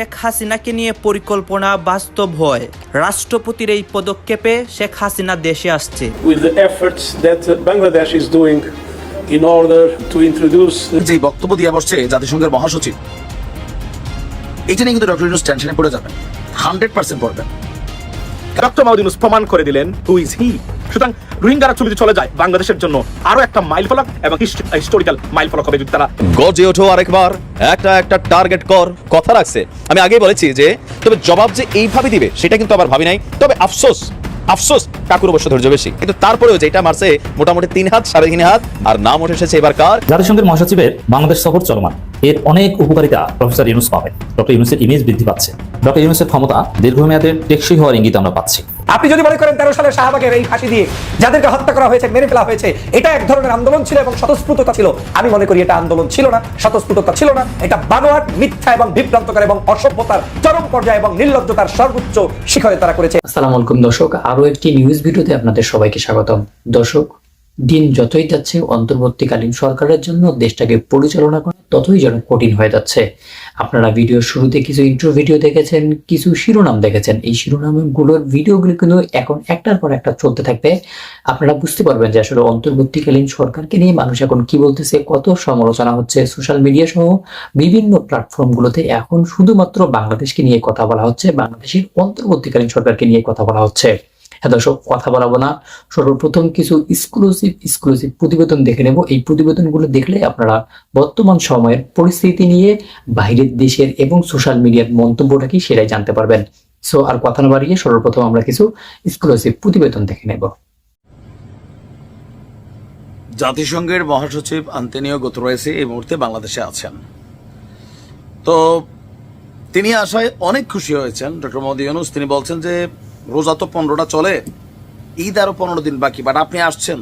শেখ হাসিনাকে নিয়ে পরিকল্পনা বাস্তব হয়। রাষ্ট্রপতির এই পদক্ষেপে শেখ হাসিনা দেশে আসছে। যে বক্তব্য দিয়ে বসছে জাতিসংঘের মহাসচিব এটা নিয়ে কিন্তু ডক্টর ইউনুস টেনশনে পড়ে যাবেন। হান্ড্রেড পার্সেন্ট পড়বেন। ডক্টর মাহমুদ ইউনুস প্রমাণ করে দিলেন হু ইজ হি সুতরাং রোহিঙ্গারা ছবিতে চলে যায় বাংলাদেশের জন্য। আরও একটা মাইল ফলক এবং হিস্টোরিক্যাল মাইল ফলক হবে যদি তারা গর্জে ওঠো আরেকবার। একটা একটা টার্গেট কর। কথা রাখছে। আমি আগেই বলেছি যে তবে জবাব যে এইভাবে দিবে সেটা কিন্তু আবার ভাবি নাই। তবে আফসোস আফসোস কাকুর অবশ্য ধৈর্য বেশি। কিন্তু তারপরেও যেটা মারছে মোটামুটি তিন হাত সাড়ে তিন হাত আর নাম উঠে এসেছে এবার কার? জাতিসংঘের মহাসচিবের বাংলাদেশ সফর চলমান। এর অনেক উপকারিতা প্রফেসর ইউনুস পাবেন। ডক্টর ইউনুসের ইমেজ বৃদ্ধি পাচ্ছে। ডক্টর ইউনুসের ক্ষমতা দীর্ঘমেয়াদের টেকসই হওয়ার ইঙ্গিত আমরা পাচ্ছি। আপনি যদি মনে করেন তেরো সালে শাহবাগের এই ফাঁসি দিয়ে যাদেরকে হত্যা করা হয়েছে, মেরে ফেলা হয়েছে, এটা এক ধরনের আন্দোলন ছিল এবং স্বতঃস্ফূর্ততা ছিল। আমি মনে করি এটা আন্দোলন ছিল না, স্বতঃস্ফূর্ততা ছিল না। এটা বানোয়াট, মিথ্যা এবং বিভ্রান্তকর এবং অসভ্যতার চরম পর্যায়ে এবং নির্লজ্জতার সর্বোচ্চ শিখরে তারা করেছে। আসসালামু আলাইকুম দর্শক আরও একটি নিউজ ভিডিওতে আপনাদের সবাইকে স্বাগতম। দর্শক দিন যতই যাচ্ছে, অন্তর্বর্তীকালীন সরকারের জন্য দেশটাকে পরিচালনা করা ততই যেন কঠিন হয়ে যাচ্ছে। আপনারা ভিডিওর শুরুতে কিছু ইন্ট্রো ভিডিও দেখেছেন, কিছু শিরোনাম দেখেছেন। এই শিরোনামগুলোর ভিডিওগুলো কিন্তু এখন একটার পর একটা চলতে থাকবে। আপনারা বুঝতে পারবেন যে আসলে অন্তর্বর্তীকালীন সরকারকে নিয়ে মানুষ এখন কি বলতেছে, কত সমালোচনা হচ্ছে। সোশ্যাল মিডিয়া সহ বিভিন্ন প্ল্যাটফর্মগুলোতে এখন শুধুমাত্র বাংলাদেশকে নিয়ে কথা বলা হচ্ছে, বাংলাদেশের অন্তর্বর্তীকালীন সরকারকে নিয়ে কথা বলা হচ্ছে। হ্যাঁ দর্শক, কথা বলাবো না। সর্বপ্রথম কিছু এক্সক্লুসিভ এক্সক্লুসিভ প্রতিবেদন দেখে নেব। এই প্রতিবেদনগুলো দেখলে আপনারা বর্তমান সময়ের পরিস্থিতি নিয়ে, বাইরের দেশের এবং সোশ্যাল মিডিয়ার মন্তব্যটা কি সেটাই জানতে পারবেন। সো আর কথা না বাড়িয়ে সর্বপ্রথম আমরা কিছু এক্সক্লুসিভ প্রতিবেদন দেখে নেব। জাতিসংঘের মহাসচিব আন্তনিও গোতরয়েসি এই মুহূর্তে বাংলাদেশে আছেন। তো, তিনি আসায় অনেক খুশি হয়েছেন। ডক্টর মোদী ইউনুস, তিনি বলছেন যে রোজা তো পনেরোটা চলে, ঈদ আরও পনেরো দিন বাকি বাট আপনি আসছেন,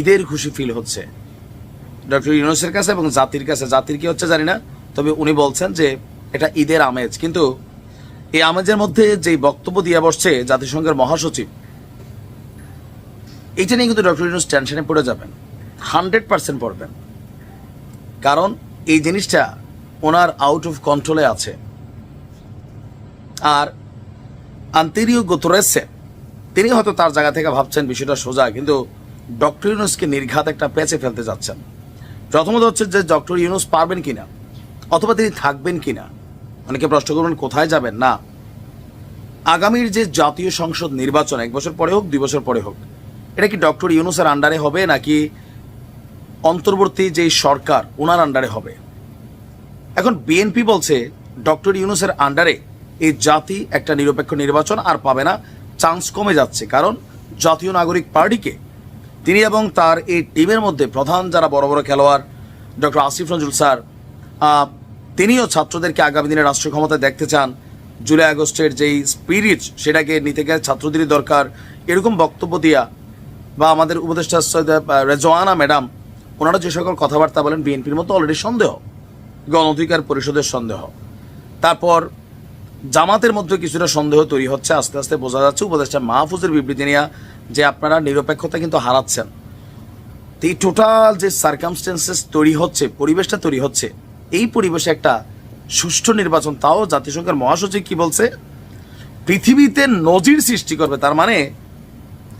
ঈদের খুশি ফিল হচ্ছে। ডক্টর ইউনুসের কাছে এবং জাতির কাছে, জাতির কি হচ্ছে জানি না, তবে উনি বলছেন যে এটা ঈদের আমেজ, কিন্তু এই আমেজের মধ্যে যে বক্তব্য দিয়ে বসছে জাতিসংঘের মহাসচিব এইটা নিয়ে কিন্তু ডক্টর ইউনুস টেনশনে পড়ে যাবেন হান্ড্রেড পার্সেন্ট পড়বেন। কারণ এই জিনিসটা ওনার আউট অফ কন্ট্রোলে আছে। আর আন্তরিও গোতরেসে তিনি হয়তো তার জায়গা থেকে ভাবছেন বিষয়টা সোজা, কিন্তু ডক্টর ইউনুসকে নির্ঘাত একটা পেঁচে ফেলতে যাচ্ছেন। প্রথমত হচ্ছে যে ডক্টর ইউনুস পারবেন কিনা, অথবা তিনি থাকবেন কিনা, অনেকে প্রশ্ন করবেন কোথায় যাবেন? না। আগামীর যে জাতীয় সংসদ নির্বাচন এক বছর পরে হোক, দুই বছর পরে হোক, এটা কি ডক্টর ইউনুসের আন্ডারে হবে, নাকি অন্তর্বর্তী যে সরকার ওনার আন্ডারে হবে? এখন বিএনপি বলছে, ডক্টর ইউনুসের আন্ডারে এই জাতি একটা নিরপেক্ষ নির্বাচন আর পাবে না। চান্স কমে যাচ্ছে, কারণ জাতীয় নাগরিক পার্টিকে তিনি এবং তার এই টিমের মধ্যে প্রধান যারা বড় বড় খেলোয়াড়, ডক্টর আসিফ নজরুল স্যার তিনিও ছাত্রদেরকে আগামী দিনে রাষ্ট্র ক্ষমতায় দেখতে চান। জুলাই আগস্টের যেই স্পিরিট সেটাকে নিতে গেলে ছাত্রদেরই দরকার। এরকম বক্তব্য দিয়া বা আমাদের উপদেষ্টা রেজওয়ানা ম্যাডাম, ওনারা যে সকল কথাবার্তা বলেন, বিএনপির মতো অলরেডি সন্দেহ, গণ অধিকার পরিষদের সন্দেহ। তারপর জামাতের মধ্যে কিছুটা সন্দেহ তৈরি হচ্ছে। আস্তে আস্তে বোঝা যাচ্ছে উপদেষ্টা মাহফুজের বিবৃতি নিয়ে যে আপনারা নিরপেক্ষতা কিন্তু হারাচ্ছেন। তো এই টোটাল যে সার্কামস্টেন্সেস তৈরি হচ্ছে, পরিবেশটা তৈরি হচ্ছে, এই পরিবেশে একটা সুষ্ঠু নির্বাচন, তাও জাতিসংঘের মহাসচিব কি বলছে? পৃথিবীতে নজির সৃষ্টি করবে, তার মানে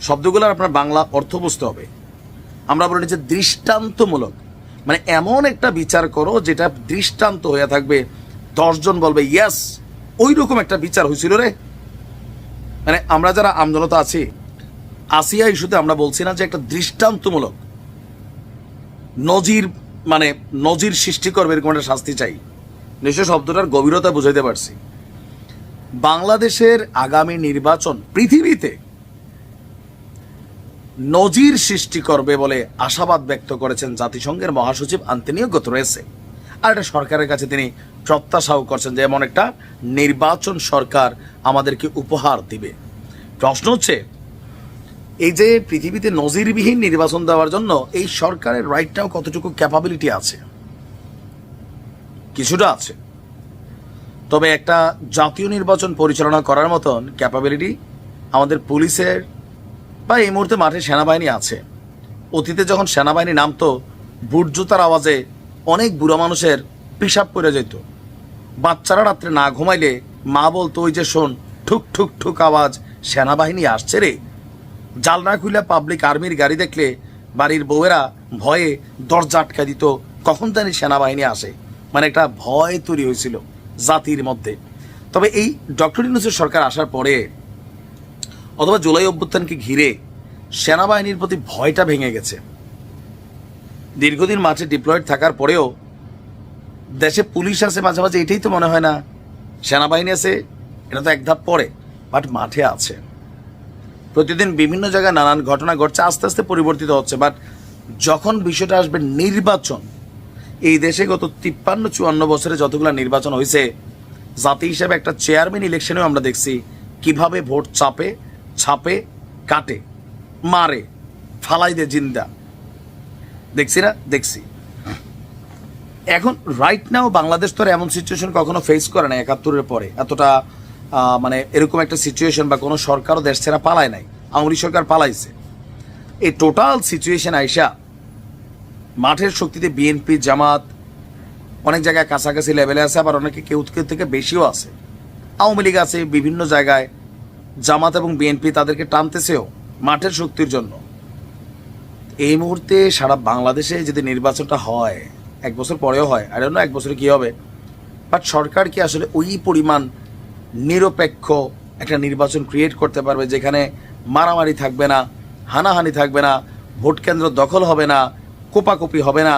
শব্দগুলোর আপনার বাংলা অর্থ বুঝতে হবে। আমরা বলি যে দৃষ্টান্তমূলক। মানে এমন একটা বিচার করো যেটা দৃষ্টান্ত হয়ে থাকবে। দশজন বলবে ইয়াস ওই রকম একটা বিচার হয়েছিল রে। মানে আমরা যারা আমজনতা আছি, আসিয়া ইস্যুতে আমরা বলছি না যে একটা দৃষ্টান্তমূলক নজির মানে নজির সৃষ্টি করবে এরকম একটা শাস্তি চাই। নিশ্চয় শব্দটার গভীরতা বুঝাইতে পারছি। বাংলাদেশের আগামী নির্বাচন পৃথিবীতে নজির সৃষ্টি করবে বলে আশাবাদ ব্যক্ত করেছেন জাতিসংঘের মহাসচিব আন্তনিও রয়েছে আর এটা সরকারের কাছে তিনি প্রত্যাশাও করছেন যে এমন একটা নির্বাচন সরকার আমাদেরকে উপহার দিবে। প্রশ্ন হচ্ছে, এই যে পৃথিবীতে নজিরবিহীন নির্বাচন দেওয়ার জন্য এই সরকারের রাইটটাও কতটুকু ক্যাপাবিলিটি আছে? কিছুটা আছে। তবে একটা জাতীয় নির্বাচন পরিচালনা করার মতন ক্যাপাবিলিটি আমাদের পুলিশের বা এই মুহূর্তে মাঠে সেনাবাহিনী আছে। অতীতে যখন সেনাবাহিনী নামতো, বুটজুতার আওয়াজে অনেক বুড়ো মানুষের পেশাব পড়ে যেত। বাচ্চারা রাত্রে না ঘুমাইলে মা বলতো, ওই যে শোন, ঠুক ঠুক ঠুক আওয়াজ, সেনাবাহিনী আসছে রে। জালনা খুলে পাবলিক আর্মির গাড়ি দেখলে বাড়ির বউয়েরা ভয়ে দরজা আটকা দিত, কখন জানি সেনাবাহিনী আসে? মানে একটা ভয় তৈরি হয়েছিল জাতির মধ্যে। তবে এই ডক্টর ইউনুসের সরকার আসার পরে অথবা জুলাই অভ্যুত্থানকে ঘিরে সেনাবাহিনীর প্রতি ভয়টা ভেঙে গেছে। দীর্ঘদিন মাঠে ডিপ্লয়েড থাকার পরেও দেশে পুলিশ আছে মাঝে মাঝে, এটাই তো মনে হয় না। সেনাবাহিনী আছে, এটা তো এক ধাপ পরে বাট মাঠে আছে। প্রতিদিন বিভিন্ন জায়গায় নানান ঘটনা ঘটছে, আস্তে আস্তে পরিবর্তিত হচ্ছে বাট যখন বিষয়টা আসবে নির্বাচন, এই দেশে গত তিপ্পান্ন চুয়ান্ন বছরে যতগুলো নির্বাচন হয়েছে, জাতি হিসাবে একটা চেয়ারম্যান ইলেকশনেও আমরা দেখছি, কীভাবে ভোট চাপে, ছাপে, কাটে, মারে ফালাই দে জিন্দা। দেখছি না? দেখছি। এখন রাইট নাও বাংলাদেশ তো এমন সিচুয়েশন কখনো ফেস করে না একাত্তরের পরে। এতটা মানে এরকম একটা সিচুয়েশন বা কোনো সরকারও দেশ ছেড়া পালায় নাই। আওয়ামী সরকার পালাইছে। এই টোটাল সিচুয়েশন আইসা মাঠের শক্তিতে বিএনপি জামাত, অনেক জায়গায় কাছাকাছি লেভেলে আছে, আবার অনেকে কেউ কেউ থেকে বেশিও আছে। আওয়ামী লীগ আছে বিভিন্ন জায়গায়। জামাত এবং বিএনপি তাদেরকে টানতেছেও মাঠের শক্তির জন্য। এই মুহূর্তে সারা বাংলাদেশে যদি নির্বাচনটা হয় এক বছর পরেও হয়। আর এক বছরে কি হবে। বাট সরকার কি আসলে ওই পরিমাণ নিরপেক্ষ একটা নির্বাচন ক্রিয়েট করতে পারবে যেখানে মারামারি থাকবে না, হানাহানি থাকবে না, ভোট কেন্দ্র দখল হবে না, কোপাকুপি হবে না,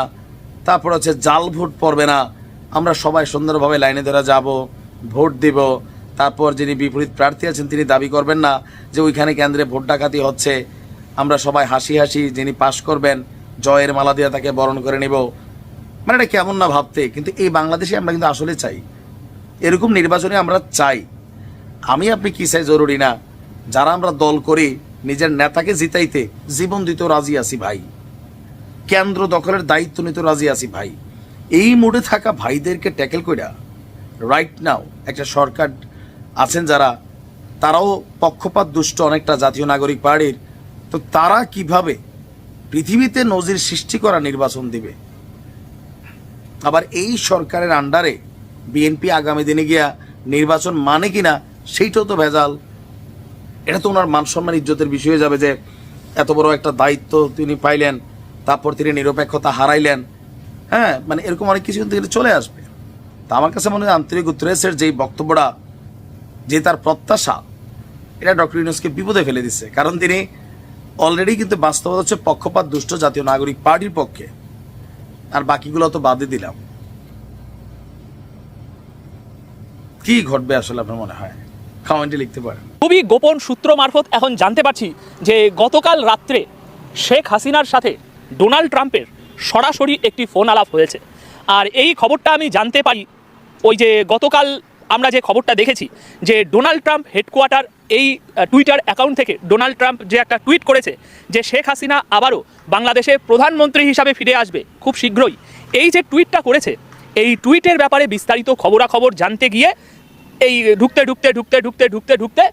তারপর হচ্ছে জাল ভোট পড়বে না, আমরা সবাই সুন্দরভাবে লাইনে ধরে যাব, ভোট দিব, তারপর যিনি বিপরীত প্রার্থী আছেন তিনি দাবি করবেন না যে ওইখানে কেন্দ্রে ভোট ডাকাতি হচ্ছে, আমরা সবাই হাসি হাসি যিনি পাশ করবেন, জয়ের মালা দিয়ে তাকে বরণ করে নিব মানে এটা কেমন না ভাবতে, কিন্তু এই বাংলাদেশে আমরা কিন্তু আসলে চাই। এরকম নির্বাচনে আমরা চাই। আমি, আপনি কি চাই জরুরি না? যারা আমরা দল করি, নিজের নেতাকে জিতাইতে জীবন দিতেও রাজি আছি ভাই। কেন্দ্র দখলের দায়িত্ব নিতে রাজি আছি ভাই। এই মোডে থাকা ভাইদেরকে ট্যাকেল কইরা রাইট নাও একটা সরকার আছেন যারা, তারাও পক্ষপাত দুষ্ট অনেকটা জাতীয় নাগরিক পার্টির, তো তারা কীভাবে পৃথিবীতে নজির সৃষ্টি করা নির্বাচন দিবে? আবার এই সরকারের আন্ডারে বিএনপি আগামী দিনে গিয়া নির্বাচন মানে কিনা, সেইটাও তো ভেজাল। এটা তো ওনার মান সম্মান ইজ্জতের বিষয় হয়ে যাবে যে এত বড় একটা দায়িত্ব তিনি পাইলেন, তারপর তিনি নিরপেক্ষতা হারাইলেন। হ্যাঁ মানে এরকম অনেক কিছু কিন্তু চলে আসবে। তা আমার কাছে মনে হয় আন্তরিক উত্তরেসের যেই বক্তব্যটা, যে তার প্রত্যাশা, এটা ডক্টর ইউনুসকে বিপদে ফেলে দিচ্ছে কারণ তিনি অলরেডি কিন্তু বাস্তবতা হচ্ছে পক্ষপাত, দুষ্ট জাতীয় নাগরিক পার্টির পক্ষে। আর বাকিগুলো তো বাদে দিলাম। কি ঘটবে আসলে আপনার মনে হয়? কমেন্টে লিখতে পারেন। খুবই গোপন সূত্র মারফত এখন জানতে পারছি যে গতকাল রাত্রে শেখ হাসিনার সাথে ডোনাল্ড ট্রাম্পের সরাসরি একটি ফোন আলাপ হয়েছে। আর এই খবরটা আমি জানতে পারি, ওই যে গতকাল আমরা যে খবরটা দেখেছি যে ডোনাল্ড ট্রাম্প হেডকোয়ার্টার এই টুইটার অ্যাকাউন্ট থেকে ডোনাল্ড ট্রাম্প যে একটা টুইট করেছে যে শেখ হাসিনা আবারও বাংলাদেশে প্রধানমন্ত্রী হিসাবে ফিরে আসবে খুব শীঘ্রই। এই যে টুইটটা করেছে, এই টুইটের ব্যাপারে বিস্তারিত খবরাখবর জানতে গিয়ে এই ঢুকতে ঢুকতে ঢুকতে ঢুকতে ঢুকতে ঢুকতে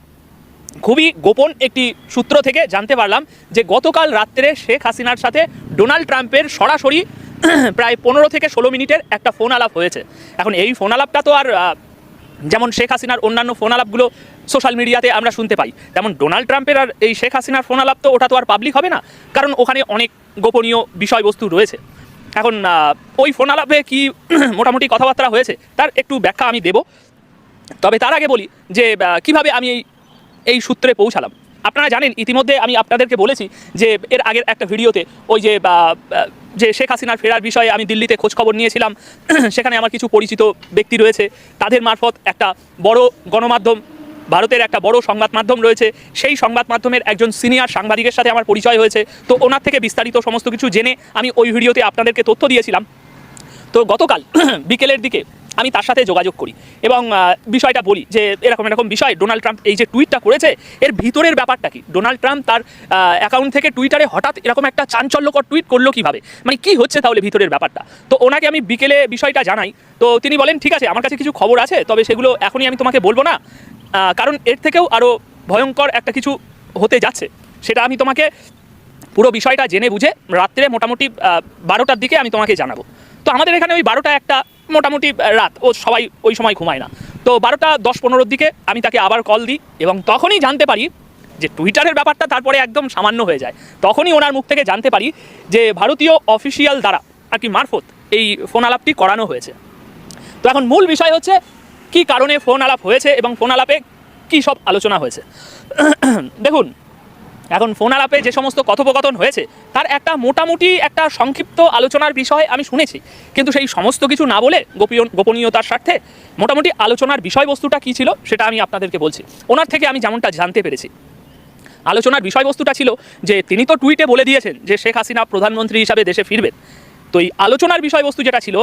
খুবই গোপন একটি সূত্র থেকে জানতে পারলাম যে গতকাল রাত্রে শেখ হাসিনার সাথে ডোনাল্ড ট্রাম্পের সরাসরি প্রায় পনেরো থেকে ষোলো মিনিটের একটা ফোন আলাপ হয়েছে। এখন এই ফোন আলাপটা তো আর যেমন শেখ হাসিনার অন্যান্য ফোন আলাপগুলো সোশ্যাল মিডিয়াতে আমরা শুনতে পাই। তেমন ডোনাল্ড ট্রাম্পের আর এই শেখ হাসিনার ফোন আলাপ তো ওটা তো আর পাবলিক হবে না, কারণ ওখানে অনেক গোপনীয় বিষয়বস্তু রয়েছে। এখন ওই ফোন আলাপে কি মোটামুটি কথাবার্তা হয়েছে, তার একটু ব্যাখ্যা আমি দেব। তবে তার আগে বলি যে কীভাবে আমি এই এই সূত্রে পৌঁছালাম। আপনারা জানেন, ইতিমধ্যে আমি আপনাদেরকে বলেছি যে এর আগের একটা ভিডিওতে ওই যে যে শেখ হাসিনার ফেরার বিষয়ে আমি দিল্লিতে খোঁজ খবর নিয়েছিলাম, সেখানে আমার কিছু পরিচিত ব্যক্তি রয়েছে। তাদের মারফত একটা বড় গণমাধ্যম, ভারতের একটা বড় সংবাদ মাধ্যম রয়েছে। সেই সংবাদ মাধ্যমের একজন সিনিয়র সাংবাদিকের সাথে আমার পরিচয় হয়েছে। তো ওনার থেকে বিস্তারিত সমস্ত কিছু জেনে আমি ওই ভিডিওতে আপনাদেরকে তথ্য দিয়েছিলাম। তো গতকাল বিকেলের দিকে আমি তার সাথে যোগাযোগ করি। এবং বিষয়টা বলি যে, এরকম এরকম বিষয়, ডোনাল্ড ট্রাম্প এই যে টুইটটা করেছে, এর ভিতরের ব্যাপারটা কি? ডোনাল্ড ট্রাম্প তার অ্যাকাউন্ট থেকে টুইটারে হঠাৎ এরকম একটা চাঞ্চল্যকর টুইট করল কীভাবে? মানে কি হচ্ছে তাহলে ভিতরের ব্যাপারটা? তো ওনাকে আমি বিকেলে বিষয়টা জানাই। তো তিনি বলেন, ঠিক আছে, আমার কাছে কিছু খবর আছে, তবে সেগুলো এখনই আমি তোমাকে বলব না। কারণ এর থেকেও আরও ভয়ঙ্কর একটা কিছু হতে যাচ্ছে। সেটা আমি তোমাকে পুরো বিষয়টা জেনে বুঝে রাত্রে মোটামুটি বারোটার দিকে আমি তোমাকে জানাব। তো আমাদের এখানে ওই বারোটা একটা মোটামুটি রাত। ও সবাই ওই সময় ঘুমায় না। তো বারোটা দশ পনেরোর দিকে আমি তাকে আবার কল দিই এবং তখনই জানতে পারি যে টুইটারের ব্যাপারটা তারপরে একদম সামান্য হয়ে যায়। তখনই ওনার মুখ থেকে জানতে পারি যে ভারতীয় অফিসিয়াল দ্বারা আর কি মারফত এই ফোন আলাপটি করানো হয়েছে। তো এখন মূল বিষয় হচ্ছে, কি কারণে ফোন আলাপ হয়েছে এবং ফোন আলাপে কী সব আলোচনা হয়েছে? দেখুন এখন ফোন আলাপে যে সমস্ত কথোপকথন হয়েছে, তার একটা মোটামুটি একটা সংক্ষিপ্ত আলোচনার বিষয় আমি শুনেছি। কিন্তু সেই সমস্ত কিছু না বলে গোপীয় গোপনীয়তার স্বার্থে মোটামুটি আলোচনার বিষয়বস্তুটা কী ছিল, সেটা আমি আপনাদেরকে বলছি। ওনার থেকে আমি যেমনটা জানতে পেরেছি। আলোচনার বিষয়বস্তুটা ছিল যে, তিনি তো টুইটে বলে দিয়েছেন যে, শেখ হাসিনা প্রধানমন্ত্রী হিসাবে দেশে ফিরবেন। তো এই আলোচনার বিষয়বস্তু যেটা ছিল,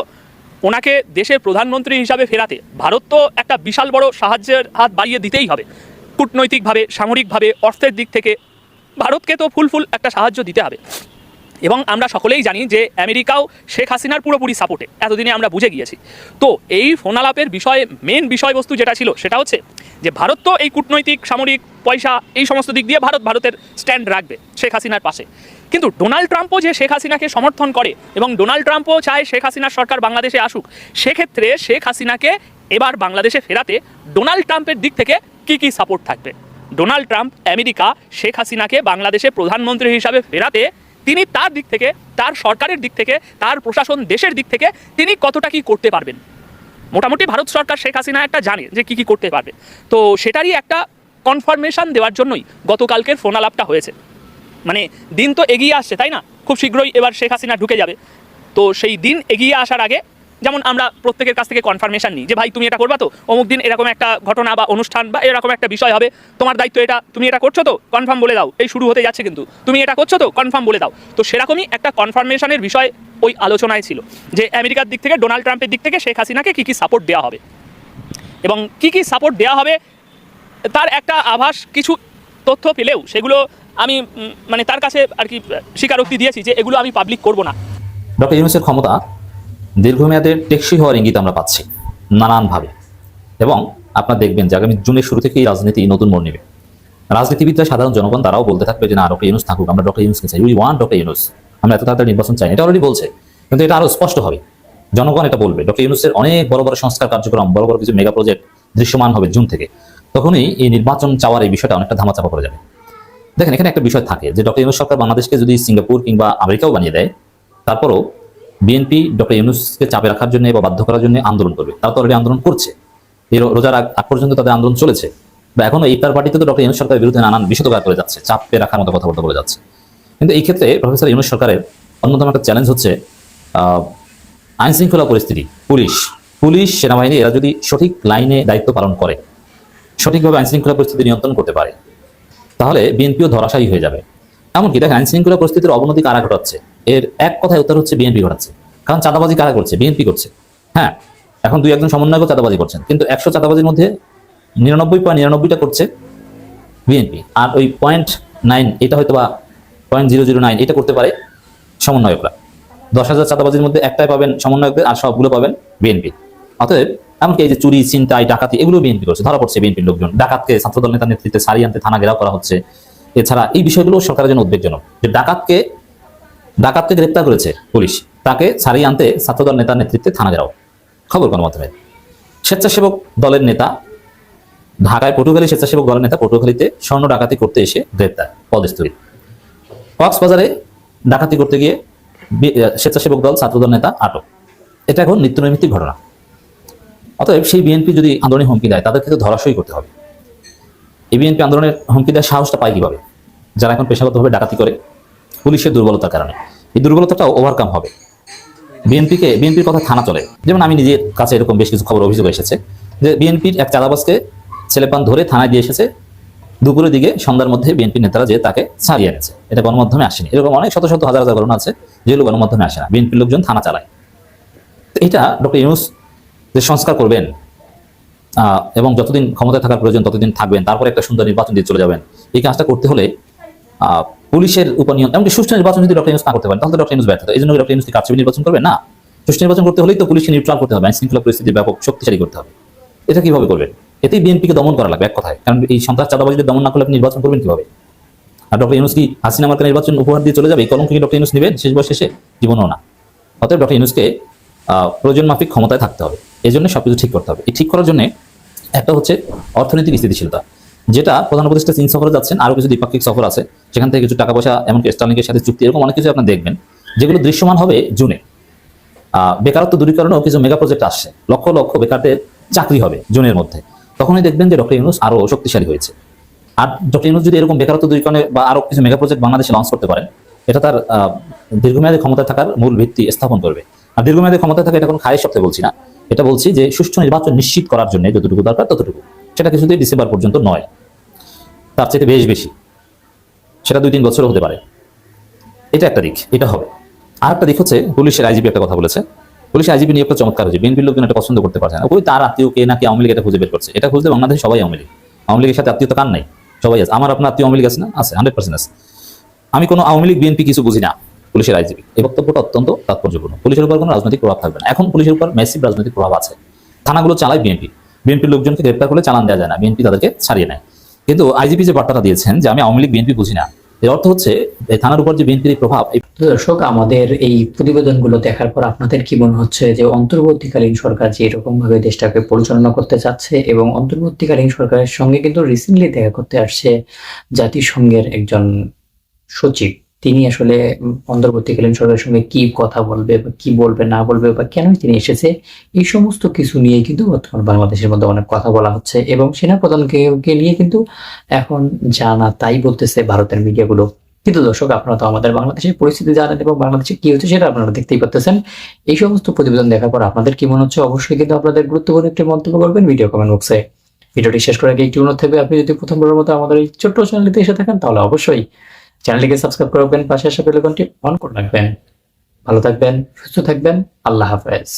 ওনাকে দেশের প্রধানমন্ত্রী হিসাবে ফেরাতে ভারত তো একটা বিশাল বড় সাহায্যের হাত বাড়িয়ে দিতেই হবে। কূটনৈতিকভাবে, সামরিকভাবে, অর্থের দিক থেকে ভারতকে তো ফুল ফুল একটা সাহায্য দিতে হবে। এবং আমরা সকলেই জানি যে আমেরিকাও শেখ হাসিনার পুরোপুরি সাপোর্টে, এতদিনে আমরা বুঝে গিয়েছি। তো এই ফোনালাপের বিষয়ে মেন বিষয়বস্তু যেটা ছিল সেটা হচ্ছে যে ভারত তো এই কূটনৈতিক, সামরিক, পয়সা, এই সমস্ত দিক দিয়ে ভারত ভারতের স্ট্যান্ড রাখবে শেখ হাসিনার পাশে। কিন্তু ডোনাল্ড ট্রাম্পও যে শেখ হাসিনাকে সমর্থন করে এবং ডোনাল্ড ট্রাম্পও চায় শেখ হাসিনার সরকার বাংলাদেশে আসুক, সেক্ষেত্রে শেখ হাসিনাকে এবার বাংলাদেশে ফেরাতে ডোনাল্ড ট্রাম্পের দিক থেকে কি কি সাপোর্ট থাকবে? ডোনাল্ড ট্রাম্প আমেরিকা, শেখ হাসিনাকে বাংলাদেশে প্রধানমন্ত্রী হিসাবে ফেরাতে, তিনি তার দিক থেকে, তার সরকারের দিক থেকে, তার প্রশাসন দেশের দিক থেকে, তিনি কতটা কি করতে পারবেন? মোটামুটি ভারত সরকার শেখ হাসিনা একটা জানে যে কি কি করতে পারবে। তো সেটারই একটা কনফার্মেশন দেওয়ার জন্যই গতকালকের ফোন আলাপটা হয়েছে। মানে দিন তো এগিয়ে আসছে, তাই না? খুব শীঘ্রই এবার শেখ হাসিনা ঢুকে যাবে। তো সেই দিন এগিয়ে আসার আগে যেমন আমরা প্রত্যেকের কাছ থেকে কনফার্মেশন নিই যে ভাই তুমি এটা করবা তো? অমুক দিন এরকম একটা ঘটনা বা অনুষ্ঠান বা এরকম একটা বিষয় হবে, তোমার দায়িত্ব এটা, তুমি এটা করছ তো? কনফার্ম বলে দাও। এই শুরু হতে যাচ্ছে কিন্তু। তুমি এটা করছ তো? কনফার্ম বলে দাও। তো সেরকমই একটা কনফার্মেশনের বিষয় ওই আলোচনায় ছিল যে আমেরিকার দিক থেকে ডোনাল্ড ট্রাম্পের দিক থেকে শেখ হাসিনাকে কী কী সাপোর্ট দেওয়া হবে? এবং কি কি সাপোর্ট দেওয়া হবে? তার একটা আভাস কিছু তথ্য পেলেও সেগুলো আমি মানে তার কাছে আর কি স্বীকারোক্তি দিয়েছি যে এগুলো আমি পাবলিক করব না। ডক্টর ইউনুসের ক্ষমতা দীর্ঘমেয়াদের টেকসই হওয়ার ইঙ্গিত আমরা পাচ্ছি, নানানভাবে। এবং আপনারা দেখবেন যে আগামী জুনের শুরু থেকেই রাজনীতি নতুন মোড় নেবে। রাজনীতিবিদরা সাধারণ জনগণ তারাও বলতে থাকবে যে, না, ডক্টর ইউনুস থাকুক, আমরা ডক্টর ইউনুসকে চাই। We want doctor Yunus. আমরা এত তাড়াতাড়ি নির্বাচন চাই এটা অলরেডি বলছে। কিন্তু এটা আরও স্পষ্ট হবে। জনগণ এটা বলবে, ডক্টর ইউনুসের অনেক বড় বড় সংস্কার কার্যক্রম, বড় বড় কিছু মেগা প্রজেক্ট দৃশ্যমান হবে জুন থেকে। তখনই এই নির্বাচন চাওয়ার এই বিষয়টা অনেকটা ধামাচাপা করে যাবে। দেখেন, এখানে একটা বিষয় থাকে যে, ডক্টর ইউনুস সরকার বাংলাদেশকে যদি সিঙ্গাপুর কিংবা আমেরিকাও বানিয়ে দেয়, তারপরও বিএনপি ডক্টর ইউনুসকে চাপে রাখার জন্য বা বাধ্য করার জন্য আন্দোলন করবে। তারা তো অলরেডি আন্দোলন করছে। এই রোজার আগ- পর্যন্ত তাদের আন্দোলন চলেছে। বা এখনও ইফতার পার্টিতে তো ডক্টর ইউনুস সরকারের বিরুদ্ধে নানান বিষয়কার করে যাচ্ছে, চাপে রাখার মতো কথাবার্তা বলে যাচ্ছে। কিন্তু এই ক্ষেত্রে প্রফেসর ইউনুস সরকারের অন্যতম একটা চ্যালেঞ্জ হচ্ছে আইন শৃঙ্খলা পরিস্থিতি, পুলিশ। পুলিশ, সেনাবাহিনী, এরা যদি সঠিক লাইনে দায়িত্ব পালন করে, সঠিকভাবে আইন শৃঙ্খলা পরিস্থিতি নিয়ন্ত্রণ করতে পারে, তাহলে বিএনপিও ধরাশায়ী হয়ে যাবে। এমনকি দেখেন আইন শৃঙ্খলা পরিস্থিতির অবনতি কারা ঘটাচ্ছে? এর এক কথায় উত্তর হচ্ছে বিএনপি ঘটাচ্ছে। কারণ চাঁদাবাজি কারা করছে? বিএনপি করছে। হ্যাঁ এখন দুই একজন সমন্বয়ক চাঁদাবাজি করছেন। কিন্তু একশো চাঁদাবাজির মধ্যে নিরানব্বই পয়েন্ট নিরানব্বইটা করছে বিএনপি। আর ওই পয়েন্ট নাইন এটা হয়তো বা পয়েন্ট জিরো জিরো নাইন এটা করতে পারে সমন্বয়করা। দশ হাজার চাঁদাবাজির মধ্যে একটাই পাবেন সমন্বয়কদের আর সবগুলো পাবেন বিএনপি। অতএব এমনকি এই যে চুরি চিন্তাই ডাকাতি এগুলো বিএনপি করছে। ধরা পড়ছে বিএনপির লোকজন। ডাকাতকে ছাত্রদল নেতা নেতৃত্বে সারিয়ে আনতে থানা ঘেরাও করা হচ্ছে। এছাড়া এই বিষয়গুলো সরকারের জন্য উদ্বেগজনক যে ডাকাতকে ডাকাতকে গ্রেপ্তার করেছে পুলিশ, তাকে ছাড়িয়ে আনতে ছাত্রদল নেতার নেতৃত্বে থানা ঘেরাও খবর গণমাধ্যমে। স্বেচ্ছাসেবক দলের নেতা, ঢাকায় পটুয়াখালী স্বেচ্ছাসেবক দলের নেতা পটুয়াখালীতে স্বর্ণ ডাকাতি করতে এসে গ্রেপ্তার, পদস্থলী। কক্সবাজারে ডাকাতি করতে গিয়ে স্বেচ্ছাসেবক দল ছাত্রদল নেতা আটক। এটা এখন নিত্যনৈমিত্তিক ঘটনা। অতএব সেই বিএনপি যদি আন্দোলনে হুমকি দেয় তাদেরকে তো ধরাশয়ী করতে হবে। এই বিএনপি আন্দোলনের হুমকি দেওয়ার সাহসটা পায় কীভাবে? যারা এখন পেশাগতভাবে ডাকাতি করে পুলিশের দুর্বলতার কারণে। এই দুর্বলতাটাও ওভারকাম হবে। বিএনপিকে বিএনপির কথা থানা চলে। যেমন আমি নিজের কাছে এরকম বেশ কিছু খবর, অভিযোগ এসেছে যে বিএনপির এক চাঁদাবাজকে ছেলেপান ধরে থানায় দিয়ে এসেছে। দুপুরের দিকে সন্ধ্যার মধ্যে বিএনপি নেতারা যে তাকে ছাড়িয়ে এনেছে। এটা গণমাধ্যমে আসেনি। এরকম অনেক শত শত হাজার হাজার আছে যেগুলো গণমাধ্যমে আসে না। বিএনপির লোকজন থানা চালায়। তো এটা ডক্টর ইউনুস যে সংস্কার করবেন এবং যতদিন ক্ষমতায় থাকার প্রয়োজন ততদিন থাকবেন, তারপরে একটা সুন্দর নির্বাচন দিয়ে চলে যাবেন, এই কাজটা করতে হলে পুলিশের নিয়ন্ত্রণ এমনকি সুষ্ঠু নির্বাচন যদি ডক্টর ইউনুস না করতে পারেন, তাহলে ডক্টর ইউনুস ব্যর্থ এই জন্য ডক্টর ইউনুস কি কারচুপি নির্বাচন করবে? না। সুষ্ঠু নির্বাচন করতে হলেই তো পুলিশকে নিউট্রাল করতে হবে, আইন শৃঙ্খলা পরিস্থিতি ব্যাপক শক্তিশালী করতে হবে। এটা কীভাবে করবেন? এতেই বিএনপিকে দমন করা লাগবে এক কথায়। কারণ এই সন্ত্রাস চাঁদাবাজিদের দমন না করলে আপনি নির্বাচন করবেন কীভাবে? আর ডক্টর ইউনুস কি হাসিনা মার্কা নির্বাচন উপহার দিয়ে চলে যাবে? এই কলঙ্ক কি ডক্টর ইউনুস নেবেন? শেষ বয়স জীবনও না। অতএব ডক্টর ইউনুসকে প্রয়োজন মাফিক ক্ষমতায় থাকতে হবে। এই জন্য সবকিছু ঠিক করতে হবে। এই ঠিক করার জন্য একটা হচ্ছে অর্থনৈতিক স্থিতিশীলতা। যেটা প্রধান উপদেষ্টা চীন সফরে যাচ্ছেন, আরও কিছু দ্বিপাক্ষিক সফর আছে, সেখান থেকে কিছু টাকা পয়সা, এমনকি স্টার্লিংয়ের সাথে চুক্তি, এরকম অনেক কিছু আপনার দেখবেন। যেগুলো দৃশ্যমান হবে জুনে। বেকারত্ব দূরীকরণেও কিছু মেগা প্রজেক্ট আসছে। লক্ষ লক্ষ বেকারদের চাকরি হবে জুনের মধ্যে। তখনই দেখবেন যে ডক্টর ইউনুস আরও শক্তিশালী হয়েছে। আর ডক্টর ইউনুস যদি এরকম বেকারত্ব দূরীকরণে বা আরও কিছু মেগা প্রজেক্ট বাংলাদেশে লঞ্চ করতে পারেন, এটা তার দীর্ঘমেয়াদী ক্ষমতা থাকার মূল ভিত্তি স্থাপন করবে। আর দীর্ঘমেয়াদী ক্ষমতা থাকা এটা কোনো খায় শব্দে বলছি না। এটা বলছি যে সুষ্ঠু নির্বাচন নিশ্চিত করার জন্য যতটুকু দরকার ততটুকু। সেটা কিছুতেই ডিসেম্বর পর্যন্ত নয়। তার চাইতে বেশ বেশি। সেটা দুই তিন বছরও হতে পারে। এটা একটা দিক, এটা হবে। আর একটা দিক হচ্ছে, পুলিশের আইজিপি একটা কথা বলেছে। পুলিশের আইজিপি নিয়ে একটা চমৎকার হয়েছে। বিএনপির লোকজন এটা পছন্দ করতে পারছে না। ওই তার আত্মীয় কে নাকি আওয়ামী লীগ এটা খুঁজে বের করছে। এটা খুঁজতে বাংলাদেশে সবাই আওয়ামী লীগ। আওয়ামী লীগের সাথে আত্মীয়তা কার নাই? সবাই আছে। আমার আপনার আত্মীয় আওয়ামী লীগ আছে না? আছে হান্ড্রেড পার্সেন্ট আছে। আমি কোনো আওয়ামী লীগ, বিএনপি কিছু বুঝি না, পুলিশের আইজিপি। এই বক্তব্যটা অত্যন্ত তাৎপর্যপূর্ণ। পুলিশের উপর কোনো রাজনৈতিক প্রভাব থাকবে না। এখন পুলিশের উপর ম্যাসিভ রাজনৈতিক প্রভাব আছে। থানাগুলো চালায় বিএনপি। বিএনপির লোকজনকে গ্রেপ্তার করলে চালান দেওয়া যায় না, বিএনপি তাদেরকে ছাড়িয়ে নেয়। কিন্তু আইজিপি যে বার্তাটা দিয়েছেন যে আমি আওয়ামী লীগ, বিএনপি বুঝি না, এর অর্থ হচ্ছে থানার উপর যে বিএনপির প্রভাব দর্শক, আমাদের এই প্রতিবেদনগুলো দেখার পর আপনাদের কি মনে হচ্ছে যে অন্তর্বর্তীকালীন সরকার যে এরকম ভাবে দেশটাকে পরিচালনা করতে চাচ্ছে এবং অন্তর্বর্তীকালীন সরকারের সঙ্গে কিন্তু রিসেন্টলি দেখা করতে আসছে জাতিসংঘের একজন সচিব? তিনি আসলে অন্তর্বর্তীকালীন সরকারের সঙ্গে কি কথা বলবে বা কি বলবে, না বলবে বা কেন তিনি এসেছে, এই সমস্ত কিছু নিয়ে কিন্তু বর্তমান বাংলাদেশের মধ্যে অনেক কথা বলা হচ্ছে এবং সেনাপ্রধানকে নিয়ে কিন্তু এখন জানা তাই বলতেছে ভারতের মিডিয়াগুলো। কিন্তু দর্শক, আপনারা তো আমাদের বাংলাদেশের পরিস্থিতি জানেন এবং বাংলাদেশে কি হচ্ছে সেটা আপনারা দেখতেই পাচ্ছেন এই সমস্ত প্রতিবেদন দেখার পর আপনাদের কি মনে হচ্ছে অবশ্যই কিন্তু আপনাদের গুরুত্বপূর্ণ একটি মন্তব্য করবেন ভিডিও কমেন্ট বক্সে ভিডিওটি শেষ করার আগে একটি অনুরোধ থাকবে, আপনি যদি প্রথমবারের মতো আমাদের এই ছোট্ট চ্যানেলটিতে এসে থাকেন তাহলে অবশ্যই চ্যানেলটিকে সাবস্ক্রাইব করে রাখবেন, পাশে আসা বেলকনটি অন করে রাখবেন। ভালো থাকবেন, সুস্থ থাকবেন, আল্লাহ হাফেজ।